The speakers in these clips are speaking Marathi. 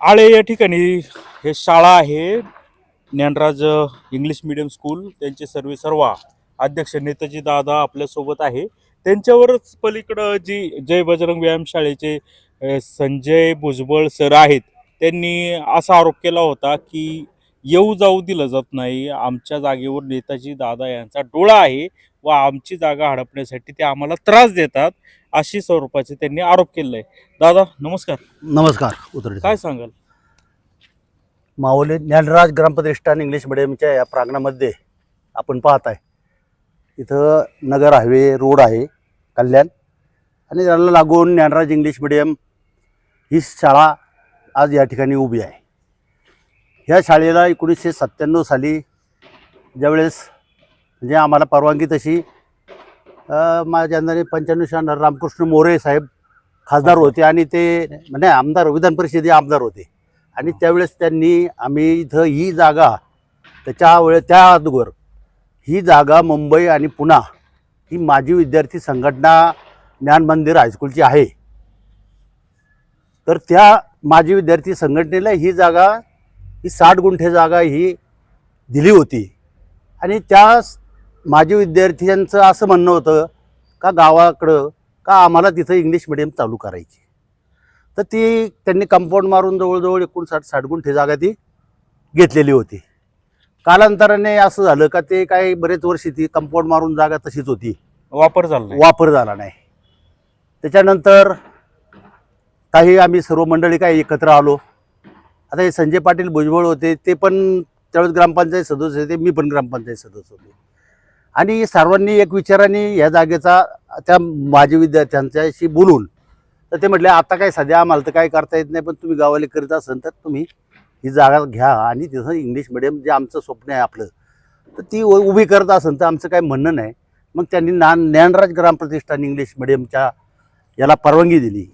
आळे या ठिकाणी हे शाळा आहे. ज्ञानराज इंग्लिश मिडियम स्कूल त्यांचे सर्वे सर्वा अध्यक्ष नेताजी दादा आपल्यासोबत आहे. त्यांच्यावरच पलीकडं जी जय बजरंग व्यायाम शाळेचे संजय भुजबळ सर आहेत त्यांनी असा आरोप केला होता की येऊ जाऊ दिलं जात नाही. आमच्या जागेवर नेताजी दादा यांचा डोळा आहे. व आमची जागा हडपण्यासाठी ते आम्हाला त्रास देतात अशी स्वरूपाचे त्यांनी आरोप केलेला. आहे दादा नमस्कार. नमस्कार उतरडे काय सांगाल? माऊली ज्ञानराज ग्रामप्रतिष्ठान इंग्लिश मिडियमच्या या प्रांगणामध्ये आपण पाहत आहे इथं नगर हायवे रोड आहे कल्याण. आणि त्याला लागून ज्ञानराज इंग्लिश मिडियम ही शाळा आज या ठिकाणी उभी आहे. ह्या शाळेला एकोणीसशे सत्त्याण्णव साली ज्यावेळेस म्हणजे आम्हाला परवानगी तशी माझ्या अंदाने पंच्याण्णव शहाण्णव रामकृष्ण मोरे साहेब खासदार होते आणि ते म्हणजे आमदार विधान परिषदे आमदार होते. आणि त्यावेळेस त्यांनी आम्ही इथं ही जागा त्याच्या वेळे त्या अगोदर ही जागा मुंबई आणि पुणा ही माजी विद्यार्थी संघटना ज्ञान मंदिर हायस्कूलची आहे. तर त्या माजी विद्यार्थी संघटनेला ही जागा ही साठ गुंठे जागा ही दिली होती. आणि त्या माजी विद्यार्थ्यांचं असं म्हणणं होतं का गावाकडं का आम्हाला तिथं इंग्लिश मिडियम चालू करायची? तर ती त्यांनी कंपाऊंड मारून जवळजवळ एकोणसाठ साठ गुंठे जागा ती घेतलेली होती. कालांतराने असं झालं का ते काय बरेच वर्ष ती कंपाऊंड मारून जागा तशीच होती. वापर झाला. वापर झाला नाही. त्याच्यानंतर काही आम्ही सर्व मंडळी काही एकत्र आलो. आता हे संजय पाटील भुजबळ होते ते पण त्यावेळेस ग्रामपंचायत सदस्य होते मी पण ग्रामपंचायत सदस्य होते. आणि सर्वांनी एक विचाराने या जागेचा त्या माजी विद्यार्थ्यांच्याशी बोलून तर ते म्हटले आता काय सध्या आम्हाला तर काय करता येत नाही पण तुम्ही गावाला करीत असाल तर तुम्ही ही जागा घ्या आणि तिथं इंग्लिश मिडियम जे आमचं स्वप्न आहे आपलं तर ती उ- उभी करत असेल तर आमचं काही म्हणणं नाही. मग त्यांनी ना ज्ञानराज ग्रामप्रतिष्ठान इंग्लिश मिडियमच्या याला परवानगी दिली.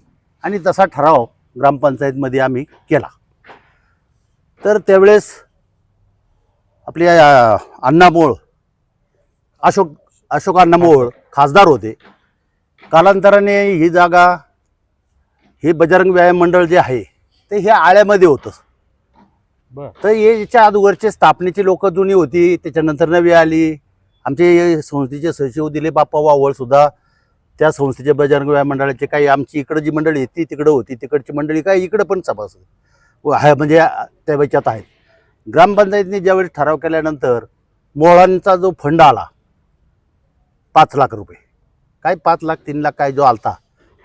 आणि तसा ठराव ग्रामपंचायतमध्ये आम्ही केला. तर त्यावेळेस आपल्या अ, अण्णामोळ अशोक अशोक अण्णामोळ खासदार होते. कालांतराने ही जागा हे बजरंग व्यायाम मंडळ जे आहे ते हे आळ्यामध्ये होतं. बर. तर याच्या अगोदरचे स्थापनेची लोक जुनी होती त्याच्यानंतर नवी आली. आमचे संस्थेचे सचिव दिले बाप्पा वावळ सुद्धा त्या संस्थेचे बजरंग व्यायाम मंडळाचे काही आमची इकडं जी मंडळी आहे ती तिकडं होती. तिकडची मंडळी काही इकडं पण आहे म्हणजे त्या याच्यात आहेत. ग्रामपंचायतीने ज्यावेळी ठराव केल्यानंतर मोहळांचा जो फंड आला पाच लाख रुपये. काय पाच लाख तीन लाख काय जो आलता.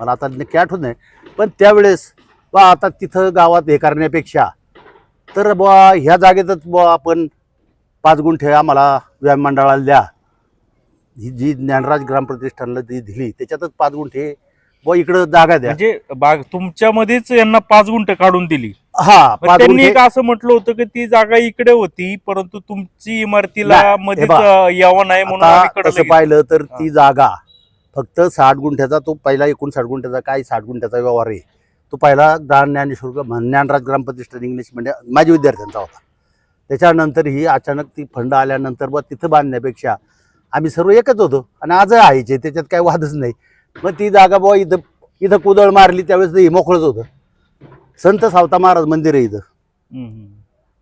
मला आता नक्की आठवत नाही. पण त्यावेळेस बा आता तिथं गावात हे करण्यापेक्षा तर बुवा ह्या जागेतच बुवा आपण पाच गुंठे आम्हाला व्यायाम मंडळाला द्या. ही जी ज्ञानराज ग्रामप्रतिष्ठानला जी दिली त्याच्यातच पाच गुंठे बुवा इकडं जागा द्या. म्हणजे बाग तुमच्यामध्येच यांना पाच गुंठ काढून दिली. हा पाच त्यांनी गुंठे एक असं म्हटलं होतं की ती जागा इकडे होती परंतु तुमची इमारतीला नाही, मध्येच बघा. अं, यावं नाही म्हणून आता आम्ही तसं पाहिलं तर ती जागा फक्त साठ गुंठ्याचा तो पहिला एकोणसाठ गुंठ्याचा काय साठ गुंठ्याचा व्यवहार आहे? तो पहिला ज्ञान ज्ञानेश्वर ज्ञानराज ग्रामप्रतिष्ठान इंग्लिश म्हणजे माझ्या विद्यार्थ्यांचा होता. त्याच्यानंतर ही अचानक ती फंड आल्यानंतर बा तिथं बांधण्यापेक्षा आम्ही सर्व एकच होतो. आणि आजही आहेचे त्याच्यात काही वादच नाही. मग ती जागा बुवा इथं इथं कुदळ मारली त्यावेळेस हे मोकळंच होतं. संत सावता महाराज मंदिर आहे इथं.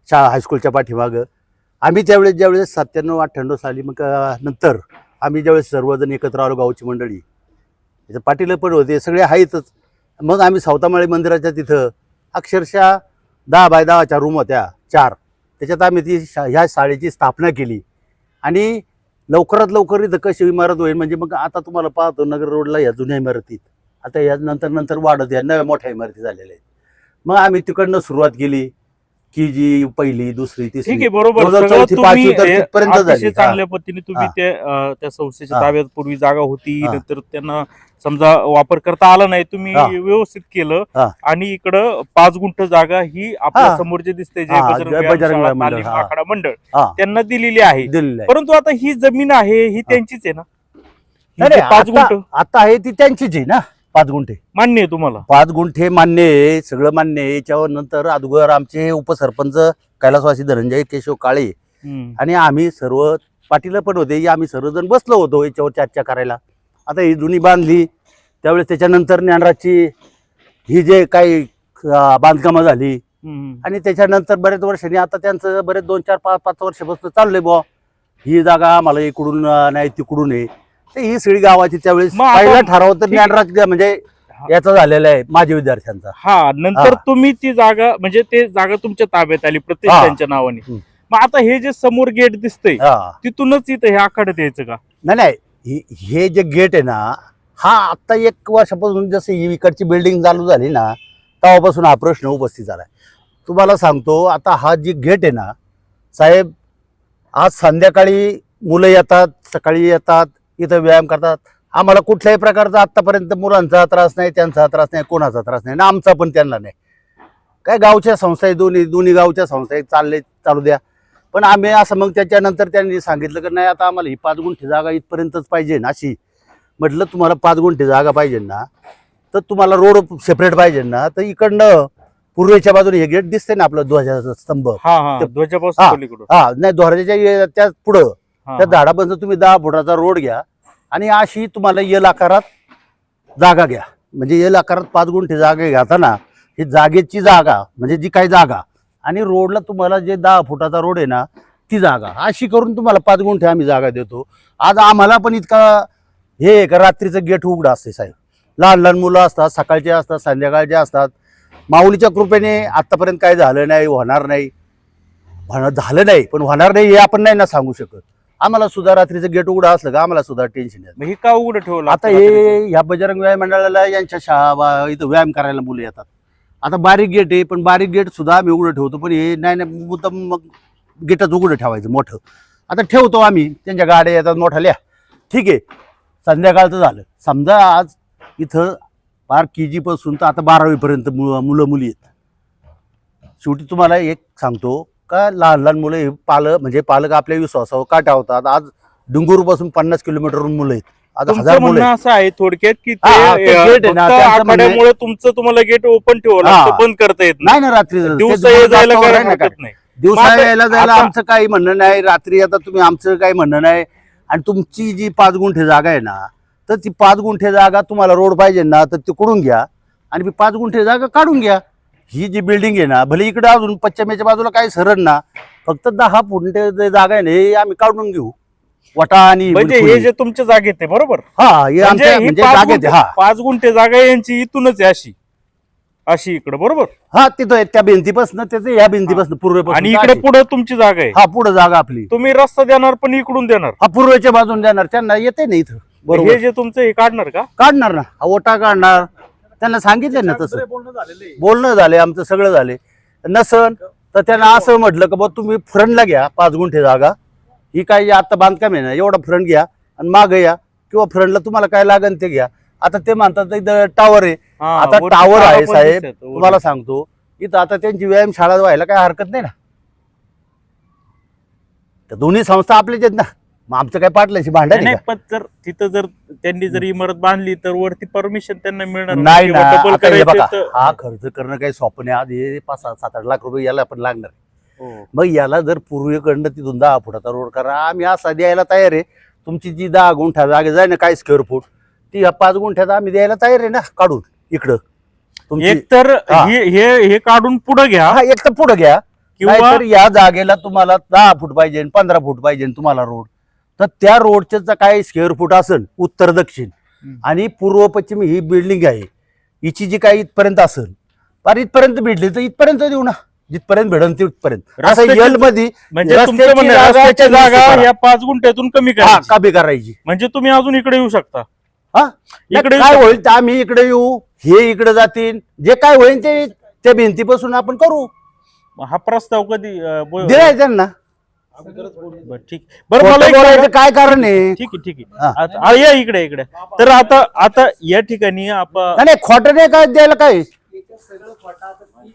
शाळा हायस्कूलच्या पाठीमागं. आम्ही त्यावेळेस ज्यावेळेस सत्त्याण्णव अठ्ठ्याण्णव साली मग नंतर आम्ही ज्यावेळेस सर्वजण एकत्र आलो गावची मंडळी त्याचं पाटील पण होते सगळे आहेतच. मग आम्ही सावतामाळी मंदिराच्या तिथं अक्षरशः दहा बाय दहाच्या रूम होत्या चार. त्याच्यात आम्ही ती शा ह्या शाळेची स्थापना केली. आणि लवकरात लवकर इथं कशी इमारत होईल म्हणजे मग आता तुम्हाला पाहतो नगर रोडला या जुन्या इमारतीत. आता या नंतर नंतर वाढत या नव्या मोठ्या इमारती झालेल्या आहेत. मग आम्ही तिकडनं सुरुवात केली की जी पहिली दुसरी तिसरी ठीक आहे बरोबर सगळं तुम्ही अतिशय. चांगल्या पद्धतीने तुम्ही. ते त्या संस्थेच्या. ताब्यात पूर्वी जागा होती. नंतर त्यांना समजा वापर करता आला नाही तुम्ही. व्यवस्थित केलं. आणि इकडं पाच गुंठ जागा ही आपल्या. समोर जे दिसते. आखाडा मंडळ त्यांना दिलेली आहे परंतु आता ही जमीन आहे ही त्यांचीच आहे ना पाच गुंठ आता आहे ती त्यांचीच आहे ना पाच गुंठे. मान्य आहे तुम्हाला. पाच गुंठे मान्य आहे सगळं मान्य आहे. याच्यावर नंतर अगोदर आमचे उपसरपंच कैलासवासी धनंजय केशव काळे. हम्म. आणि आम्ही सर्व पाटील पण होते आम्ही सर्वजण बसलो होतो याच्यावर चर्चा करायला. आता ही जुनी बांधली त्यावेळेस त्याच्यानंतर ज्ञानराजची ही जे काही अं, बांधकामं झाली. हम्म. आणि त्याच्यानंतर बरेच वर्षांनी आता त्यांचं बरेच दोन चार पाच पाच वर्षापासून चाललंय बुवा. ही जागा आम्हाला इकडून अं, नाही तिकडून आहे. तर ही सगळी गावाची त्यावेळेस मग पहिला ठराव तर ठीक आहे. ज्ञानराज म्हणजे याचा झालेला आहे माझ्या विद्यार्थ्यांचा हा नंतर हा. तुम्ही ती जागा म्हणजे ते जागा तुमच्या ताब्यात आली प्रत्येक. त्यांच्या नावाने हम्म. मग आता हे जे समोर गेट दिसतंय हा तिथूनच इथं हे आखाड्यात यायचं का नाही नाही हे- हे जे गेट आहे ना हा आता एक वर्षापासून जसं ही इकडची बिल्डिंग चालू झाली ना तेव्हापासून हा प्रश्न उपस्थित झालाय तुम्हाला सांगतो आता हा जी गेट आहे ना साहेब आज संध्याकाळी मुलं येतात सकाळी येतात इथं व्यायाम करतात. आम्हाला कुठल्याही प्रकारचा आत्तापर्यंत मुलांचा त्रास नाही त्यांचा त्रास नाही कोणाचा त्रास नाही ना आमचा पण त्यांना नाही. काय गावच्या संस्था आहे दोन्ही दोन्ही गावच्या संस्था चालले चालू द्या. पण आम्ही असं मग त्याच्यानंतर त्यांनी सांगितलं की नाही आता आम्हाला ही पाच गुंठे जागा इथपर्यंतच पाहिजे ना अशी. म्हटलं तुम्हाला पाच गुंठे जागा पाहिजे ना तर तुम्हाला रोड सेपरेट पाहिजे ना तर इकडनं पूर्वेच्या बाजूने हे गेट दिसते ना आपलं ध्वजाचा स्तंभ. हा नाही ध्वजाच्या त्या पुढं. त्या. झाडापर्यंत तुम्ही दहा फुटाचा रोड घ्या आणि अशी तुम्हाला यल आकारात जागा घ्या. म्हणजे यल आकारात पाच गुंठे जागा घेताना ही जागेची जागा म्हणजे जी काही जागा आणि रोडला तुम्हाला जे दहा फुटाचा रोड आहे ना ती जागा. अशी करून तुम्हाला पाच गुंठे आम्ही जागा देतो. आज आम्हाला पण इतका हे का रात्रीचं गेट उघडं असते साहेब. लहान लहान मुलं असतात सकाळचे असतात संध्याकाळचे असतात. माऊलीच्या कृपेने आत्तापर्यंत काय झालं नाही होणार नाही. झालं नाही पण होणार नाही हे आपण नाही ना सांगू शकत. आम्हाला सुद्धा रात्रीचं गेट उघडं असलं का आम्हाला सुद्धा टेन्शन येत मग हे का उघडं ठेवलं आता हे ह्या बजरंग व्यायाम मंडळाला यांच्या शाळा बा- इथं व्यायाम करायला मुलं येतात. आता बारीक गेट आहे पण बारीक गेट सुद्धा आम्ही उघडं ठेवतो पण हे नाही नाही मुद्दाम मग गेटच उघडं ठेवायचं मोठं. आता ठेवतो आम्ही त्यांच्या गाड्या येतात मोठ्याल्या ठीक आहे संध्याकाळचं झालं. समजा आज इथं पार के जीपासून तर आता बारावीपर्यंत मु मुलं मुली आहेत. शेवटी तुम्हाला एक सांगतो का लहान लहान मुलं हे पालक म्हणजे पालक आपल्या विश्वासावर का ठेवतात आज डुंगूरपासून पन्नास किलोमीटरवरून मुलं आहेत. आता हजार तुमचं मुलं म्हणणं आहेत. असं आहे थोडक्यात की हा, हा, ते ते अं, gate आहे ना, फक्त त्यांचं म्हणणं- आखाड्यामुळे तुमचं तुम्हाला गेट ओपन ठेवावं लागतं हा. बंद करता येत नाही. नाही ना रात्री दिवसा ये जायला काय हरकत नाही. दिवसा मग आता- यायला जायला आता- आमचं काही म्हणणं नाही. रात्री आता तुम्ही आमचं काही म्हणणं नाही. आणि तुमची जी पाच गुंठे जागा आहे ना तर ती पाच गुंठे जागा तुम्हाला रोड पाहिजे ना तर तिकडून घ्या. आणि पाच गुंठे जागा काढून घ्या. ही जी बिल्डिंग आहे ना भले इकडे अजून पश्चिमेच्या बाजूला काही सरळ ना फक्त दहा फुटे जे जागा आहे ना हे आम्ही काढून घेऊ. वटा आणि म्हणजे. हे जे तुमच्या जागेत आहे बरोबर? हा हे म्हणजे आमच्या ही म्हणजे पाच जागेत गुंठे- आहे, हा. पाच गुंठे जागा यांची इथूनच आहे अशी. अशी इकडे बरोबर? हा तिथं आहे, त्या भिंतीपासून त्याचं ह्या भिंतीपासून पूर्वेपासून आणि इकडे. पुढे तुमची जागा आहे. हा पुढे जागा आपली. तुम्ही रस्ता देणार पण इकडून देणार. हा पूर्वेच्या बाजून देणार त्यांना येते ना इथं. बरोबर. हे जे तुमचं हे काढणार का? काढणार ना. हा ओटा काढणार त्यांना सांगितलं ना तसं. बोलणं झाले आमचं सगळं झाले. नसन तर त्यांना असं म्हटलं की बा तुम्ही फ्रंटला घ्या पाच गुंठे जागा. ही काय आता बांधकाम आहे ना एवढा फ्रंट घ्या आणि मागे या. किंवा फ्रंटला तुम्हाला काय लागेल ते घ्या. आता ते म्हणतात इथं टावर आहे. हा, आता टावर आहे साहेब. तुम्हाला सांगतो. इथं आता त्यांची व्यायाम शाळा व्हायला काय हरकत नाही ना. तर दोन्ही संस्था आपल्याच आहेत ना. मग आमचं काय पाटल्याशी नाही, भांडायची नाही का? पण जर तिथं जर त्यांनी जर इमारत बांधली तर वरती परमिशन त्यांना मिळणार नाही. किंवा ना double आता हे करायचं बघा तर- हा खर्च करणं काही सोपं नाही. आज हे पाच सात सात आठ लाख रुपये याला पण लागणार हो. मग याला जर पूर्वेकडनं तिथून दहा फुटाचा रोड करा आम्ही असा द्यायला तयार आहे. तुमची जी दहा गुंठा जागा जाय ना काय स्क्वेअर फूट ती ह्या पाच गुंठ्यात आम्ही द्यायला तयार आहे ना काढून इकडं. तुमची एक तर हा. हे हे हे काढून पुढे घ्या. हा एक तर पुढं घ्या. किंवा नाहीतर या जागेला तुम्हाला दहा फूट पाहिजे पंधरा फूट पाहिजे तुम्हाला रोड. तर त्या रोडच्या काय स्क्वेअर फूट असेल उत्तर दक्षिण. आणि पूर्व पश्चिम ही बिल्डिंग आहे हिची जी काही इथपर्यंत असेल पर इथपर्यंत भेटली तर इथपर्यंत देऊ ना. जिथपर्यंत भेटन तिथपर्यंत असं यलमध्ये जागा. या पाच गुंठ्यातून कमी हा करा काबी करायची. म्हणजे तुम्ही अजून इकडे येऊ शकता. हा? इकडे काय होईल तर आम्ही इकडे येऊ हे इकडे जातील. जे काय होईल ते त्या भिंतीपासून आपण करू. हा प्रस्ताव कधी दिलाय त्यांना. बरं, ठीक बरं मला खोटं एक सांगा. बोलायचं काय कारण आहे ठीक आहे ठीक हा. आहे आता- आ, या इकडे इकडे तर आता आता या ठिकाणी आपण नाही नाही, खोटं नाही काय द्यायला काय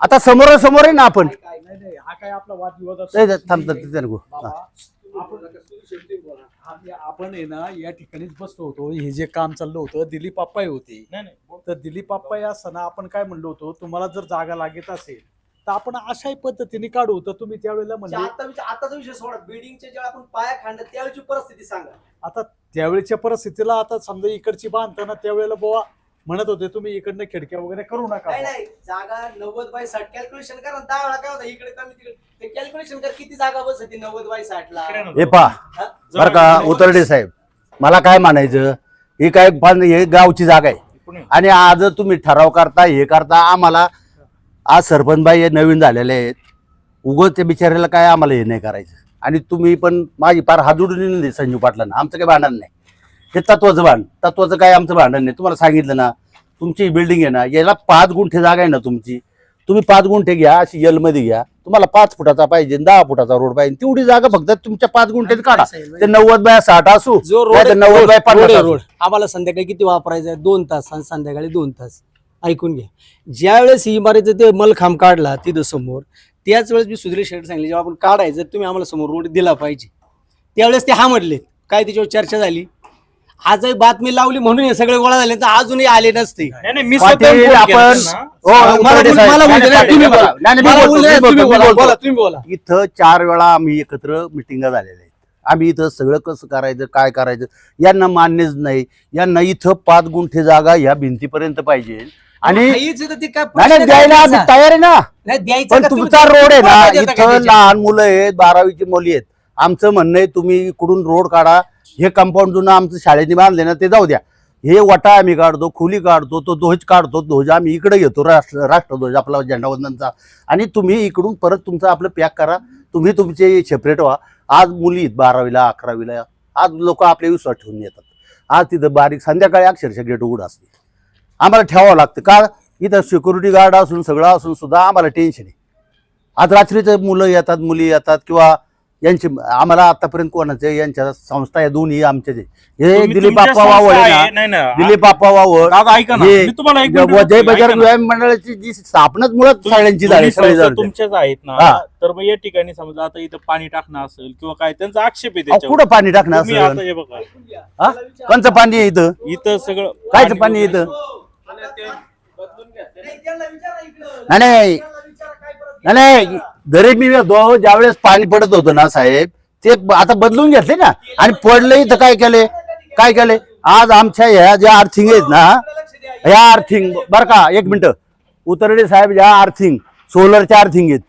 आता समोरासमोर आहे ना आपण हा काय आपला वादविवाद नाही, नाही, थांब थांब, तिथे नको. हा. आपण आपण आहे ना या ठिकाणीच बसलो होतो हे जे काम चाललं होतं दिलीप आप्पाही होते नाही, नाही. तर दिलीप आप्पा या असताना आपण काय म्हणलो होतो तुम्हाला जर जागा लागत असेल तर आपण अशाही पद्धतीने काढू. तर तुम्ही त्यावेळेला म्हणजे आता विचार- आताचा विषय सोडा. बिल्डिंगच्या जेव्हा आपण पाया खांडत त्यावेळची परिस्थिती सांगा. आता त्यावेळेच्या परिस्थितीला आता समजा इकडची बांधताना त्यावेळेला बुवा म्हणत होते तुम्ही इकडनं खिडक्या वगैरे करू नका. नाही नाही. जागा नव्वद बाय साठ कॅल्क्युलेशन करा ना, दहा वेळा काय होतं? इकडे कमी तिकडे. ते कॅल्क्युलेशन कर किती जागा बसते नव्वद बाय साठ ला. हे पहा. हा? बरं का उतरडे साहेब. मला काय म्हणायचं? ही काय पण हे गावची जागा आहे. आणि आज तुम्ही ठराव करता हे करता आम्हाला आज सरपंचबाई हे नवीन झालेले आहेत. उगं ते बिचाऱ्याला काय आम्हाला हे नाही करायचं. आणि तुम्ही पण माझी पार हात जोडून दिली संजू पाटलांना. आमचं काही भांडण नाही. हे तत्वाचं भांड तत्वाचं काय आमचं भांडण नाही. तुम्हाला सांगितलं ना तुमची बिल्डिंग आहे ना याला पाच गुंठे जागा आहे ना तुमची. तुम्ही पाच गुंठे घ्या अशी मध्ये घ्या. तुम्हाला पाच फुटाचा पाहिजे दहा फुटाचा रोड पाहिजे. तेवढी जागा फक्त तुमच्या पाच गुंठेत काढा. ते नव्वद बाय साठ असू. जो रोड नव्वद बाय पन्नास असू. रोड आम्हाला संध्याकाळी किती वापरायचं आहे? दोन तास आणि संध्याकाळी दोन तास. ऐकून घ्या ज्या वेळेस ही इमारतीचं ते मलखांब काढला तिथं समोर त्याच वेळेस मी सुधीर शेठ सांगितले जेव्हा आपण काढायचं तुम्ही आम्हाला समोर रोड दिला पाहिजे त्यावेळेस ते हा म्हटले काय त्याच्यावर चर्चा झाली आजही बातमी लावली म्हणून हे सगळे गोळा झाले तर अजूनही आले नसते नाही नाही मी स्वतः पाटील फोन केला आपण त्यांना. हो, मला बोल- साहेब. मला बोलू दे, नाही, तुम्ही नाही, बोला. नाही, नाही, मी मला बोलतो, बोलू दे, मी बोलतो, तुम्ही मी बोला बोलतो. बोला, तुम्ही बोला इथं चार वेळा आम्ही एकत्र मिटिंगा झालेल्या आहेत आम्ही इथं सगळं कसं करायचं काय करायचं यांना मान्यच नाही. यांना इथं पाच गुंठे जागा ह्या भिंतीपर्यंत पाहिजे. आणि नाही द्यायला आम्ही? तयार आहे ना. पण तुमचा रोड आहे ना इथं? लहान मुलं आहेत बारावीची मुली आहेत. आमचं म्हणणं आहे तुम्ही इकडून रोड काढा. हे कंपाऊंड जुनं आमचं शाळेने बांधले ना ते जाऊ द्या. हे वटा आम्ही काढतो खोली काढतो तो ध्वज काढतो ध्वज आम्ही इकडे घेतो राष्ट्र राष्ट्रध्वज आपला झेंडावंदनचा आणि तुम्ही इकडून परत तुमचं आपलं पॅक करा. तुम्ही तुमचे सेपरेट व्हा. आज मुली आहेत बारावीला अकरावीला आज लोक आपले विश्वास ठेवून येतात आज तिथं बारीक संध्याकाळी अक्षरशः गेट उघड असते. आम्हाला ठेवावं लागतं. का? इथं सिक्युरिटी गार्ड असून सगळं असून सुद्धा आम्हाला टेन्शन आहे. आज रात्रीचं मुलं येतात मुली येतात किंवा यांचे आम्हाला आतापर्यंत कोणाचे यांच्या संस्था या दोन्ही आमच्याच हे तुम्ही दिलीप तुमच्या बाप्पा वावळ संस्था आहे आहे, ना? नाही ना दिलीप बाप्पा वावळ. दादा ऐका ना. हे मी तुम्हाला एक मिनिट जय बोलतोय, बजरंग ऐका ना. व्यायाम मंडळाची जी स्थापनाच मुळात तुम्ही- सगळ्यांची झाली सगळी संस्था. तुमच्याच आहेत ना हा. तर मग या ठिकाणी समजा आता इथं पाणी टाकणं असेल किंवा काय त्यांचा आक्षेप आहे अहो, त्याच्यावर. कुठं पाणी टाकणार तुम्ही असं आता हे बघा. हा? कोणचं पाणी आहे इथं? इथं सगळं कायचं पाणी आहे. इथं? नाही. नाही, नाही नाही, नाही मी दो ज्यावेळेस पाणी पडत होतं ना साहेब ते आता बदलून घेतले ना. आणि पडलंही इथं काय केले? काय केले? आज आमच्या ह्या ज्या आर्थिंग आहेत ना ह्या आर्थिंग बर का एक मिनिट. उतरडे साहेब या अर्थिंग सोलरच्या आर्थिंग आहेत.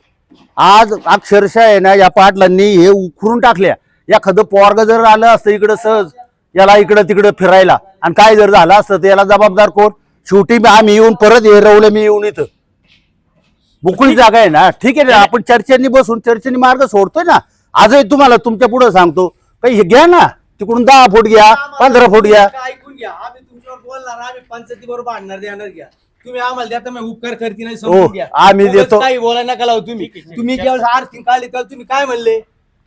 आज अक्षरशः आहे ना या पाटलांनी हे उखरून टाकल्या. एखादं पोरग जर आलं असतं इकडं सहज याला इकडं तिकडं फिरायला. आणि काय जर झालं असतं तर याला जबाबदार कोण? शेवटी आम्ही येऊन परत हे रवलं मी येऊन इथं. मोकळी जागा आहे ना? ठीक आहे ना? आपण चर्चेनी बसून चर्चेनी मार्ग सोडतोय ना? आजही तुम्हाला तुमच्यापुढे सांगतो. काही हे घ्या ना? तिकडून दहा फूट घ्या पंधरा फूट घ्या. ऐकून घ्या. आम्ही तुमच्यावर बोलणार आम्ही पंचायती बरोबर आणणार देणार घ्या. तुम्ही आम्हाला द्या तर मी उपकार करते नाही हो, समजून घ्या. आम्ही उगाच देतो. काही बोलायला नका लावू तुम्ही. तुम्ही आर्थिक तर तुम्ही काय म्हणले?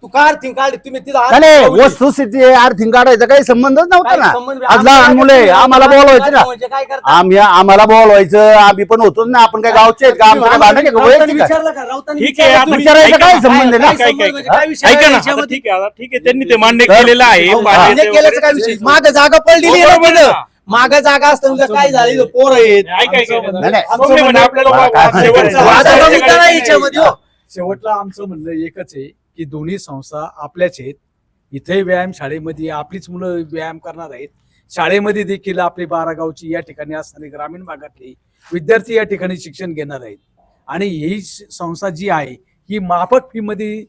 तू का आर्थिक काढली तुम्ही तिथं नाही, आर्थिक नाही लावली. वस्तुस्थिती आर्थिंग काढायचा काही संबंधच नव्हता काय ना संबंध- आज लहान मुले आम्हाला बोलवायचं ना म्हणजे काय करता आम्ही आम्हाला बोलवायचं आम्ही पण होतो ना आपण काय गावचे आहेत का आमचं काय भांडण आहे का? राऊतांनी वैयक्तिक आहे. विचारलं का? राऊतांनी ठीक आहे विचारलं आता तुम्ही? विचारायचं ऐका काय ना, संबंध आहे ना? म्हणजे ऐका. काय विषय ऐका आहे ना आता याच्यामध्ये? ठीक आहे आता ठीक आहे त्यांनी ते मान्य तर- केलेलं आहे अहो, पाण्याचे मान्य केल्याचं वगैरे काय ते- विषय माग जागा पडलेली आहे ना आहे तिथं. माग जागा असताना काय झाली इथं पोरं आहेत ऐका, ऐका, ऐका. नाही, नाही. सोमने म्हणे आपल्याला मला काय- वा- शेवटचं वादाचा वादाचा वादाचं मुद्दा काही नाही नाही. याच्यामध्ये हो. शेवटला आमचं म्हणणं एकच आहे की दोन्ही संस्था आपल्याच आहेत. इथे व्यायाम शाळेमध्ये आपलीच मुलं व्यायाम करणार आहेत. शाळेमध्ये देखील आपली बारागावची या ठिकाणी असणारी ग्रामीण भागातली विद्यार्थी या ठिकाणी शिक्षण घेणार आहेत. आणि ही संस्था जी आहे ही माफक फीमध्ये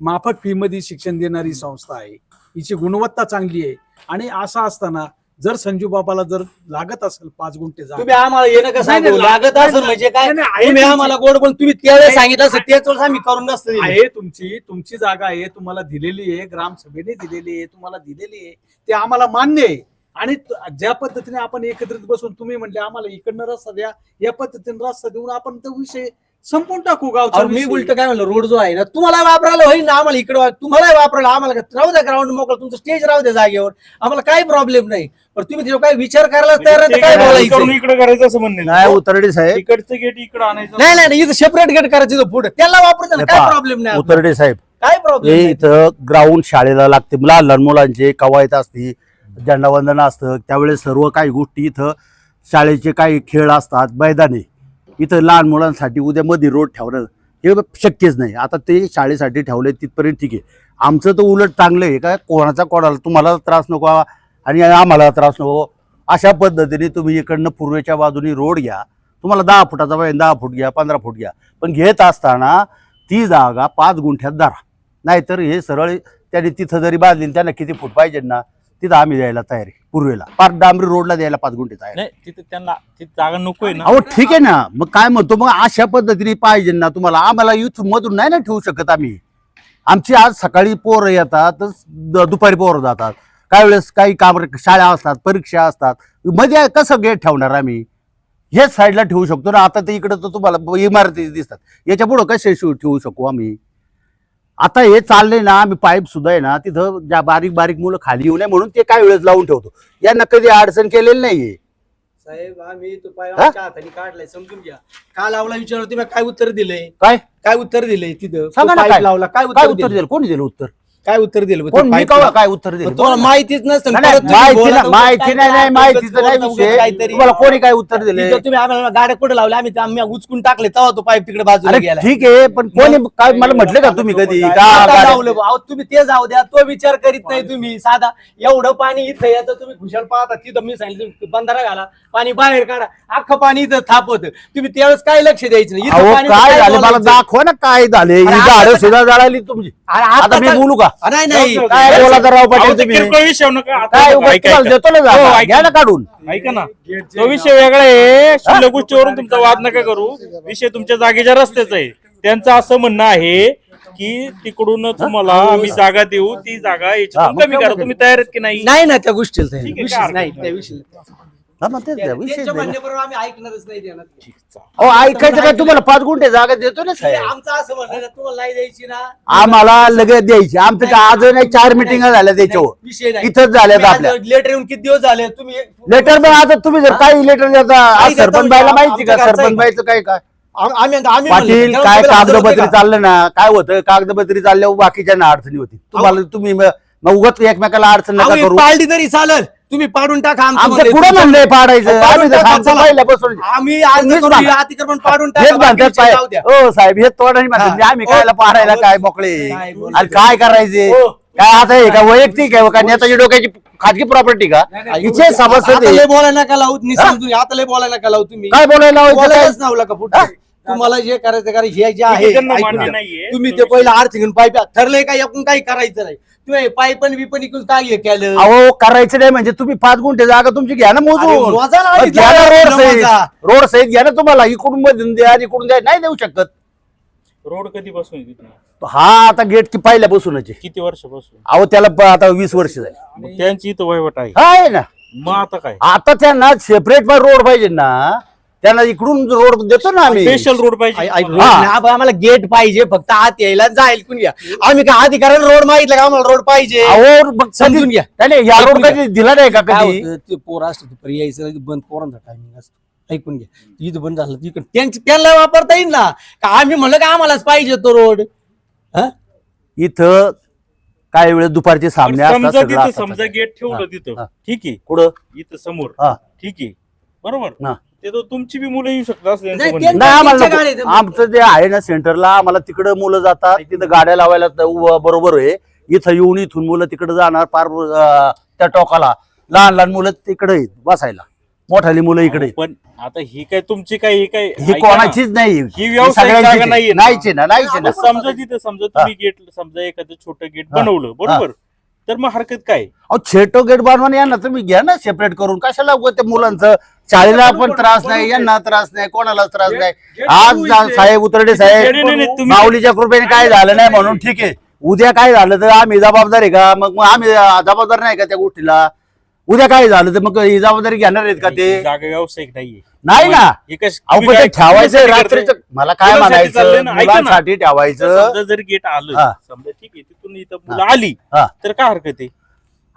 माफक फीमध्ये शिक्षण देणारी संस्था आहे. हिची गुणवत्ता चांगली आहे. आणि असं असताना जर संजू बाबाला जर लागत असेल पाच गुंठे जागा तुम्ही आम्हाला येणं नाही? लागत असेल म्हणजे काय नाही, नाही, आहे तुम्ही तुमची- आम्हाला गोड बोल तुम्ही त्यावेळेस सांगितलं असं त्याच वेळेस आम्ही करून नसतं दिलं. आहे तुमची तुमची जागा आहे तुम्हाला दिलेली आहे ग्रामसभेने दिलेली आहे तुम्हाला दिलेली आहे ते आम्हाला मान्य आहे आणि त- ज्या पद्धतीने आपण एकत्रित बसून तुम्ही म्हणले आम्हाला इकडनं रस्ता द्या या पद्धतीने रस्ता देऊन आपण तो विषय संपून टाकू गावचा अहो, मी. उलट काय म्हणलं रोड जो आहे ना तुम्हाला वापरायला होईल ना आम्हाला इकडे तुम्हाला वापरायला आम्हाला काय- राहू द्या ग्राउंड मोकळं तुमचं स्टेज राहू द्या जागेवर. आम्हाला काही प्रॉब्लेम नाही. पण तुम्ही त्याच्यावर काय विचार करायला तयार नाही तर काय बोलायचं? इकडून इकडे करायचं असं म्हणणं नाही उतरडे साहेब. इकडचं गेट इकडे आणायचं नाही नाही नाही, इथं सेपरेट गेट करायचं पुढे. त्याला वापरायचं ना, हे काय प्रॉब्लेम नाही. उतरडे साहेब. काय प्रॉब्लेम हे इथं ग्राउंड शाळेला लागते. लहान लहान मुलांचे कवायत असते झेंडावंदन असतं. त्यावेळेस सर्व काही गोष्टी इथं शाळेचे काही खेळ असतात मैदानी. इथं लहान मुलांसाठी उद्या मध्ये रोड ठेवणं हे शक्यच नाही. आता ते शाळेसाठी ठेवले तिथपर्यंत ठीक आहे. आमचं तर उलट चांगलं आहे. का कोणाचा कोणाला तुम्हाला त्रास नको आणि आम्हाला त्रास नको. अशा पद्धतीने तुम्ही इकडनं पूर्वेच्या बाजूनी रोड घ्या. तुम्हाला दहा फुटाचा पाहिजे दहा फूट घ्या पंधरा फूट घ्या. पण घेत असताना ती जागा पाच गुंठ्यात धरा. नाहीतर हे सरळ त्याने तिथं जरी बांधली त्यांना किती फूट पाहिजे ना तिथं आम्ही द्यायला तयारी पूर्वेला. पार डांबरी रोडला द्यायला पाच गुंठे आहे. नाही तिथे त्यांना ती जागा नकोय ना. अहो ठीक आहे ना. मग काय म्हणतो मग अशा पद्धतीने पाहिजे ना तुम्हाला. आम्हाला युथ मधून नाही ना ठेवू शकत आम्ही. आमची आज सकाळी पोरं येतात द- दुपारी पोरं जातात. काही वेळेस काही काम शाळा असतात परीक्षा असतात. मध्ये कसं गेट ठेवणार आम्ही? हेच साईडला ठेवू शकतो ना. आता ते इकडं तर तुम्हाला इमारती दिसतात. याच्या पुढं कसे ठेवू शकू आम्ही? आता हे चालले ना आम्ही पाईप सुद्धा आहे ना तिथं ज्या बारीक बारीक मुलं खाली येऊ नये म्हणून ते काही वेळेस लावून ठेवतो. यांना कधी अडचण केलेली नाहीये. साहेब आम्ही तो पाय? आमच्या हाताने काढलाय समजून घ्या. काल लावला विचारलं तुम्ही? काय उत्तर दिलंय? काय? काय उत्तर दिलंय तिथं? सांगा ना पाईप काय? लावला काय काय उत्तर दिलं? कोणी दिलं उत्तर? काय उत्तर दिलं? कोण मी पाईप. काय उत्तर दिलं? तुम्हाला माहितीच नसतं नाही, नाही, परत तुम्ही माहिती बोला ना- तर माहिती काय नाही माहितीचं नाही उगाच विषय? काहीतरी. तुम्हाला कोणी काय उत्तर दिले? तिथं तुम्ही आम्हाला गाड्या कुठे लावल्या? आम्ही आम्ही उचकून टाकले तेव्हा तो पाईप तिकडे बाजूला अरे गेला. ठीक आहे पण कोणी काय मला म्हटलं का तुम्ही कधी? का आता गाड्या- लावलं बुवा. अहो, तुम्ही ते जाऊ द्या तो विचार करीत नाही तुम्ही साधा. एवढं पाणी इथं येतं तुम्ही खुशाल पाहता तिथं मी सांगितलं बंधारा घाला पाणी बाहेर काढा. अख्खं पाणी इथं थापत. तुम्ही त्यावेळेस काय लक्ष द्यायचं नाही? इथं अहो पाणी काय काय झालं? मला बोलायचं? दाखवा ना काय झाले. ही अरे झाडं आता- सुद्धा जळाली तुमची. अरे आता मी बोलू का? नाही नाही. काय बोला तर राव अहो, पाटील ते तुम्ही. किरकोळ विषय नका. आता काय बघा, उगाच ऐका, तुम्हाला ऐका. देतो ना हो, जागा ऐका. घ्या ना. काढून. ऐका ना. तो विषय वेगळा आहे. शुल्लक गोष्टीवरून तुमचा वाद नका करू. विषय तुमच्या जागेच्या रस्त्याचा आहे. त्यांचं असं म्हणणं आहे की तिकडून तुम्हाला आम्ही जागा देऊ. ती जागा याच्यातून कमी काय करा? तुम्ही तयार आहेत की नाही? नाही ना त्या गोष्टीला ठीक आहे, विषय काय नाही हरकत त्या विषयी. हा ना, तेच त्यांच्या ना. म्हणण्याबरोबर आम्ही ऐकणारच नाही देणार अहो ऐकायचं काय तुम्हाला पाच गुंठे जागा देतो ना साहेब. आमचं असं म्हणणं आहे, तुम्हाला नाही द्यायची ना. आम्हाला लगेच द्यायची. आमच्या तर आज नाही चार मिटिंग झाल्या त्याच्यावर. विषय नाही. इथंच झाल्यात आपल्या. लेटर येऊन किती दिवस झाले? तुम्ही लेटर पण आता तुम्ही जर काही लेटर देता आज देता सरपंच म्हणजे बाईला आम- माहिती का? सरपंच बाईचं काय काय? आम- आम्ही आम्ही पाटील म्हणलं, काय होते कागदपत्री का? चाललं ना? काय होतं? कागदपत्री चालल्यावर बाकीच्या अडचणी होती तुम्हाला तुम्ही मग उगाच एकमेकाला अडचण नका करू. पाळली तरी चालेल. तुम्ही पाडून टाका आमचं म्हणणं. कुठं म्हणलंय पाडायचं पाडून आम्ही तर टाका, सांगतो चला. पहिल्यापासून आम्ही आज करू, बांधा. अतिक्रमण पाडून हेच टाका म्हणतात बाकीचे पाय जाऊ द्या. हो साहेब हे तोडाही म्हणतात हा. म्हणजे आम्ही हो. कायला पाडायला हो. काय मोकळे काय आणि काय करायचे हो. काय आता हे का वैयक्तिक आहे का नेताची डोक्याची खाजगी प्रॉपर्टी का इथे सभासद आता आहे. लय बोलायला नका लावू मी? समजून आता लय बोलायला नका लावू तुम्ही काय बोलायला काय? बोलायलाच नावला का पुढे तुम्हाला जे करायचं करा हे जे आहे त्यांना ऐकून मान्य घ्या. नाहीये. तुम्ही ते पहिलं आर्थिक ठरलंय का एकूण काही करायचं नाही तुम्ही पाईपन विपन इकून काय हे केलं? अहो करायचं नाही म्हणजे तुम्ही पाच गुंठे जागा तुमची घ्या ना अरे, मोजून मोजा ना मग आधी, घ्या ना रोड सहित. मोजा. रोड सहित घ्या ना तुम्हाला. इकडून मधून द्या इकडून द्या नाही देऊ शकत. रोड कधी बसून तिथे हा आता गेट की पहिल्यापासूनच आहे. किती वर्षापासून? अहो त्याला प- आता वीस वर्ष झाली. मग त्यांची इथं वहिवट आहे. हा आहे ना. मग आता काय? आता त्यांना सेपरेट रोड पाहिजे ना. त्यांना इकडून रोड देतो ना आम्ही स्पेशल रोड पाहिजे ऐक, हा. आम्हाला गेट पाहिजे फक्त आत यायला जाईल कुणी घ्या आम्ही काय अधिकाऱ्याला रोड मागितलं का आम्हाला रोड पाहिजे अहो मग समजून घ्या. त्याने या रोड. कधी दिला नाही का काय कधी होतं, ते पोर असतं पर्याय यायचं बंद पोरांचा टायमिंग असतो ऐकून घ्या इथं बंद झालं तिकडे त्यांची त्यांना वापरता येईल ना का आम्ही म्हणलं का आम्हालाच पाहिजे तो रोड हा? इथं काही वेळेस दुपारचे सामने असतात समजा सगळं तिथं असतात. समजा गेट ठेवलं तिथं हा. ठीक आहे कुठं इथं समोर हा. ठीक आहे बरोबर हा. ते तर तुमची बी मुलं येऊ शकतात असं त्यांचं नाही, म्हणणं आहे. नाही आम्हाला त्यांच्या नको. गाडीत- आमचं जे आहे ना सेंटरला आम्हाला तिकडं मुलं जातात तिथं गाड्या लावायला त- उ- बरोबर आहे इथं येऊन इथून मुलं तिकडे जाणार पार अं, त्या टोकाला लहान लहान मुलं तिकडे आहेत बसायला मोठाली मुलं इकडे आहेत. पण आता ही काय तुमची काय ही काय ही ऐका ना. कोणाचीच नाही ही व्यावसायिक सगळ्यांचीच जागा. नाहीये ना. नाहीच ना नाहीच समजा तिथं समजा तुम्ही गेट समजा एखादं छोटं गेट हा. बनवलं बरोबर तर मग हरकत काय? अहो छेटो गेट बांधवाने यांना तुम्ही घ्या ना सेपरेट करून. कशाला उगाच त्या मुलांचं शाळेला पण त्रास नाही यांना त्रास नाही कोणाला त्रास नाही. आज जा- साहेब उतरडे साहेब. नाही, नाही, नाही, तुम्ही माऊलीच्या कृपेने काय झालं नाही म्हणून ठीक आहे. उद्या काय झालं तर आम्ही जबाबदार आहे का? मग मग आम्ही जबाबदार नाही का त्या गोष्टीला? उद्या काय झालं तर मग ही जबाबदारी घेणार आहेत का ते? ही जागा व्यावसायिक नाहीये. नाही ना. हे कश- अहो तुम्ही पण ते काय- ठेवायचं रात्रीचं करताय? मला काय मुलांसाठी चाललंय म्हणायचं ना, ऐका ना. मुलांसाठी तर ठेवायचं. समजा जर गेट आलं हा. समजा ठीक आहे तिथून इथं मुलं आली हा. तर काय हरकत आहे?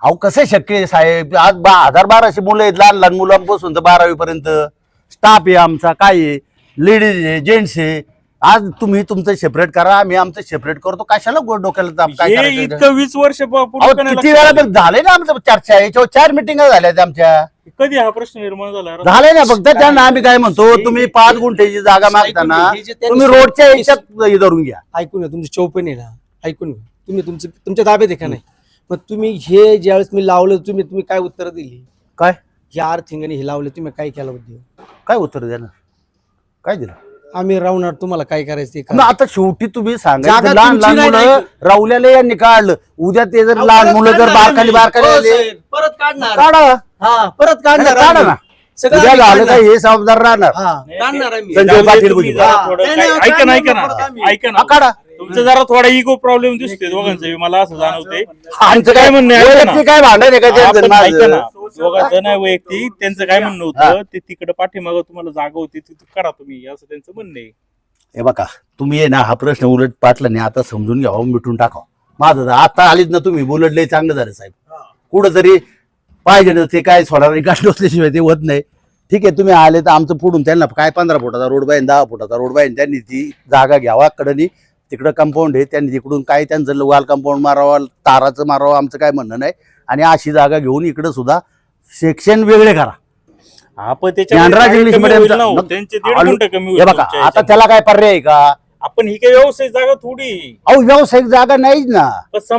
अहो कसं शक्य आहे साहेब? आज बा हजार बाराशे मुलं आहेत लहान लहान मुलांपासून तर बारावी पर्यंत. स्टाफ आहे आमचा काय आहे? लेडीज आहे जेंट्स आहे. आज तुम्ही तुमचं सेपरेट करा आम्ही आमचं सेपरेट करतो. कशाला गोड डोक्याला ताप काय हे करायचं? इतकं वीस वर्ष प- अहो किती वेळा? पण झाले ना आमचं चर्चा याच्यावर चार मिटिंग झाल्या आहेत आमच्या. कधी हा प्रश्न निर्माण झाला? झाले ना फक्त त्यांना आम्ही काय म्हणतो तुम्ही पाच गुंठेची जागा मागताना हे तुम्ही रोडच्या याच्यात हे धरून घ्या. ऐकून घ्या तुमचं ना ऐकून घ्या. तुम्ही तुमचं तुमच्या ताब्यात आहे का नाही? मग तुम्ही हे ज्यावेळेस मी लावलं तुम्ही तुम्ही काय उत्तर दिली? काय? ह्या अर्थिंगाने हे लावले तुम्ही काय केलं होते? काय उत्तर देणार काय दिलं? आम्ही राहणार तुम्हाला काय करायचं ते मग करा. आता शेवटी तुम्ही जागा सांगा लहान तुमची लहान नाही, मुलं. रावल्याला यांनी काढलं. उद्या ते जर लहान परत मुलं जर काढणार बारकाली आम्ही. बारकाली हो, आले साहेब, परत काढणार. काढा. हा परत काढणार काढा आम्ही. ना. सगळं उद्या आम्ही झालं काढणार. काय हे जबाबदार राहणार. हा काढणार आम्ही. संजय पाटील भुजबळ. नाही, नाही, ऐका ना ऐका काढणार परत ना आम्ही. ऐका हा, ना काढा. तुमचं जरा थोडा इगो प्रॉब्लेम दिसतोय दोघांचं. मला असं जाणवतंय. आमचं काय म्हणणं आहे? ऐका ना. वैयक्तिक काय भांडण आहे का त्यांचं? आपण ऐका ना. माझं? दोघांचं नाही वैयक्तिक. त्यांचं काय म्हणणं. होतं ते तिकडे पाठीमागं तुम्हाला जागा होती ती करा तुम्ही असं त्यांचं म्हणणं आहे. हे बघा तुम्ही आहे ना हा प्रश्न उलट पाटला नाही आता समजून घ्यावा मिटून टाकावं. माझं तर आता आलीच ना तुम्ही बोलडले चांगलं झालं साहेब. कुठं तरी पाहिजे ना ते काय सोडा गाठ नसल्याशिवाय ते होत नाही. ठीक आहे तुम्ही आले तर आमचं पुढून त्यांना काय पंधरा फुटाचा रोड बाईन दहा फुटाचा रोड बाईन त्यांनी ती जागा घ्यावा कडनी. तिकडं कंपाऊंड आहे त्यांनी तिकडून काय त्यांचं वाल कंपाऊंड मारावं ताराचं मारावं आमचं काय म्हणणं नाही. आणि अशी जागा घेऊन इकडं सुद्धा सेक्शन वेगळे करा. आपण ज्ञानराज इंग्लिश हे. बघा आता. त्याला काय पर्याय आहे का? आपण ही काही व्यवसाय जागा थोडी. अहो व्यावसायिक जागा नाहीच ना.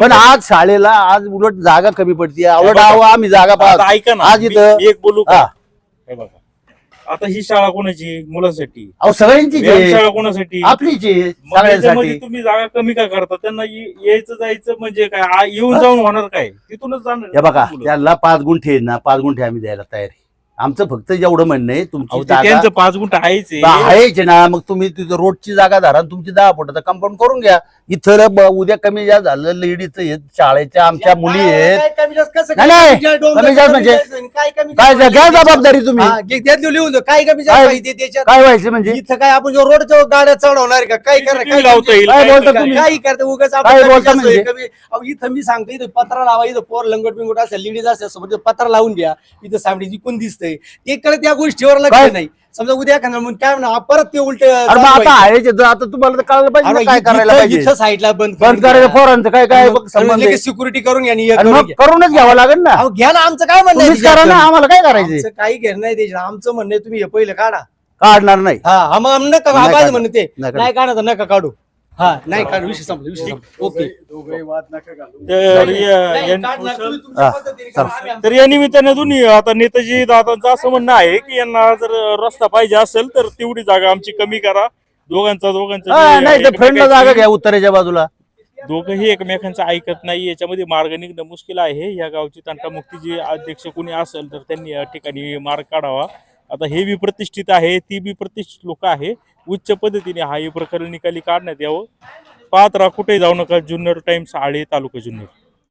पण आज शाळेला आज उलट जागा कमी पडते आवड आम्ही जागा पाहतो. ऐका ना आज इथं- एक बोलू का. हे बघा. आता ही शाळा कोणाची? मुलांसाठी. अहो सगळ्यांचीच व्यायाम आहे शाळा कोणासाठी? मग त्याच्यामध्ये सगळ्यांसाठी तुम्ही जागा कमी का करता? त्यांना ये- यायचं जायचं म्हणजे काय? आ- येऊन जाऊन होणार काय? तिथूनच जाणार हे बघा मुलं. त्याला पाच गुंठे आहेत ना पाच गुंठे आम्ही द्यायला तयार आहे. आमचं फक्त जेवढं म्हणणं आहे तुमची ते जागा त्यांचं पाच गुंठ आहेच आहे. आहेच ना मग तुम्ही तिथं रोडची जागा धरा आणि तुमची दहा फुटाचा कंपाऊंड करून घ्या इथं ब- उद्या कमी जास्त झालं लेडीचं हे शाळेच्या आमच्या मुली आहेत काय कमी जास्त नाही, काय नाही. कमी म्हणजे- काय कमी काय जास्त घ्या जबाबदारी तुम्ही हा, लिहून. काय कमी जास्त काय- माहिती आहे त्याच्यात काय व्हायचं म्हणजे इथं काय आपण जो रोडच्या गाड्या चढवणार आहे का काय CCTV करणार काय लावता येईल काय काय बोलता करता तुम्ही? काही करते उगाच काय आपण कमी बोलता जास्त म्हणजे? कमी अहो, इथं मी सांगतो इथं पत्रा लावा इथं पोर लंगट बिंगट असेल लेडीज असेल सोबत पत्रा लावून द्या इथं सामडीची कोण दिसतंय ते त्या गोष्टीवर लक्ष काय? नाही समजा उद्या एखादा म्हणून काय म्हणा परत ते उलट अरे मग आता आहे, आता तुम्हाला तर पाहिजे ना काय करायला पाहिजे साईडला बंद बंद करायचं पोरांचं काय काय बघ संबंध आहे. सिक्युरिटी करून घ्या आणि हे आणि करून मग घ्या. करूनच घ्यावं लागेल ना अहो, घ्या ना आमचं काय म्हणणं आहे तुम्हीच करा ना त्याच्यात? आम्हाला काय करायचंय आमचं काही घेणं नाही त्याच्यात आमचं म्हणणं आहे तुम्ही हे पहिलं काढा काढणार नाही हा हा, मग आम- नका नाही माझं काढणार. म्हणणं ते नाही काढणार. नाही काढा तर नका काढू हा नाही काढू विषय संपला विषय संपला. ओके. दोघंही वाद नका घालू. तर या- तर निमित्ताने दोन्ही आता नेताजी दादांचं असं म्हणणं आहे की यांना जर रस्ता पाहिजे असेल तर तेवढी जागा आमची कमी करा. दोघांचा दोघांचं हा, जे नाही तर फ्रेंडला जागा घ्या उत्तरेच्या बाजूला. दोघंही एकमेकांचं ऐकत नाही याच्यामध्ये मार्ग निघणं मुश्किल आहे. या गावची तंटामुक्ती जी अध्यक्ष कोणी असेल तर त्यांनी या ठिकाणी मार्ग काढावा. आता हे बी प्रतिष्ठित आहे ती बी प्रतिष्ठित लोक आहे. उच्च पद्धतीने हा हे प्रकरण निकाली काढण्यात यावं. पात्रा कुठे जाऊ नका. जुन्नर टाइम्स आळे तालुका जुन्नर.